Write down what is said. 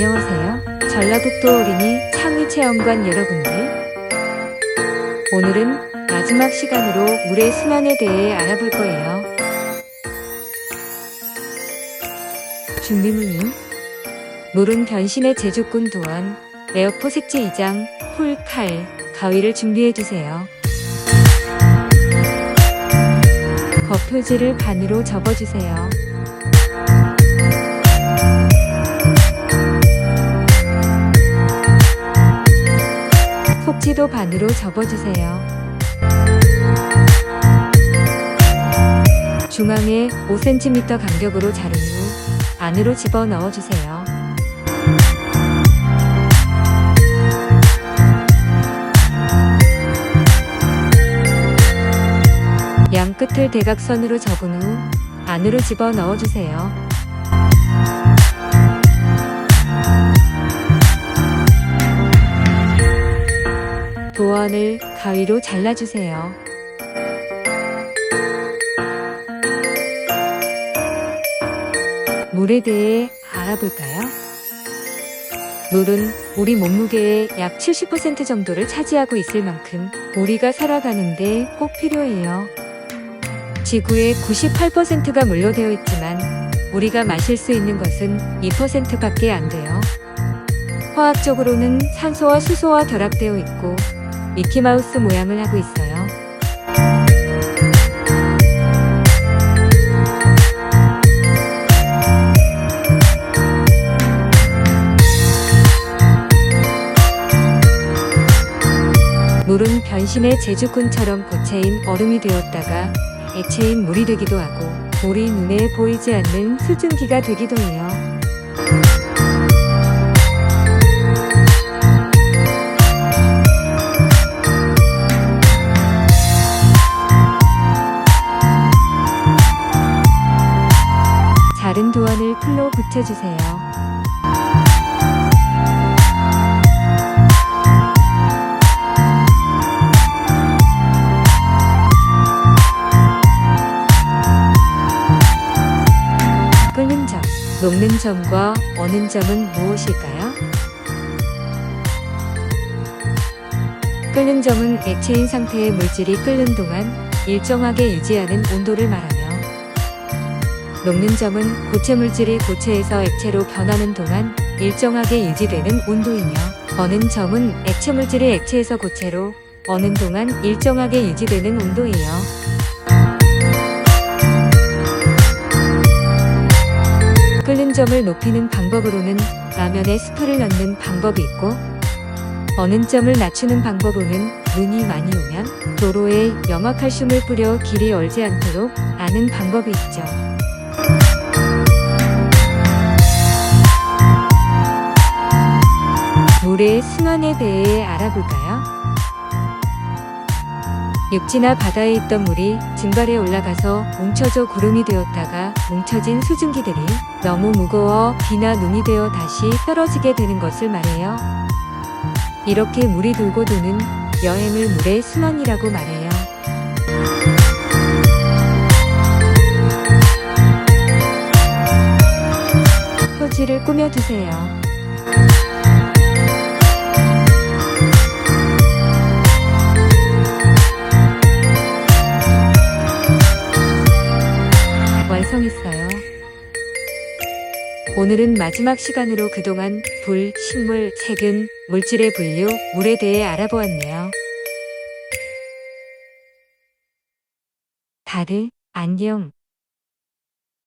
안녕하세요. 전라북도 어린이 창의체험관 여러분들. 오늘은 마지막 시간으로 물의 순환에 대해 알아볼 거예요. 준비물은 물은 변신의 제주꾼 도안, 에어포 색지 2장, 폴, 칼, 가위를 준비해 주세요. 겉표지를 반으로 접어주세요. 속지도 반으로 접어주세요. 중앙에 5cm 간격으로 자른 후 안으로 집어 넣어주세요. 양 끝을 대각선으로 접은 후 안으로 집어 넣어주세요. 도안을 가위로 잘라주세요. 물에 대해 알아볼까요? 물은 우리 몸무게의 약 70% 정도를 차지하고 있을 만큼 우리가 살아가는데 꼭 필요해요. 지구의 98%가 물로 되어 있지만 우리가 마실 수 있는 것은 2%밖에 안 돼요. 화학적으로는 산소와 수소와 결합되어 있고 미키마우스 모양을 하고 있어요. 물은 변신의 제주꾼처럼 고체인 얼음이 되었다가 액체인 물이 되기도 하고 우리 눈에 보이지 않는 수증기가 되기도 해요. 붙여주세요. 끓는 점, 녹는 점과 어는 점은 무엇일까요? 끓는 점은 액체인 상태의 물질이 끓는 동안 일정하게 유지하는 온도를 말하며 녹는 점은 고체 물질이 고체에서 액체로 변하는 동안 일정하게 유지되는 온도이며 어는 점은 액체 물질이 액체에서 고체로 어는 동안 일정하게 유지되는 온도예요. 끓는 점을 높이는 방법으로는 라면에 스프를 넣는 방법이 있고 어는 점을 낮추는 방법으로는 눈이 많이 오면 도로에 염화칼슘을 뿌려 길이 얼지 않도록 아는 방법이 있죠. 물의 순환에 대해 알아볼까요? 육지나 바다에 있던 물이 증발해 올라가서 뭉쳐져 구름이 되었다가 뭉쳐진 수증기들이 너무 무거워 비나 눈이 되어 다시 떨어지게 되는 것을 말해요. 이렇게 물이 돌고 도는 여행을 물의 순환이라고 말해요. 표지를 꾸며주세요. 완성했어요. 오늘은 마지막 시간으로 그동안 불, 식물, 세균, 물질의 분류, 물에 대해 알아보았네요. 다들 안녕.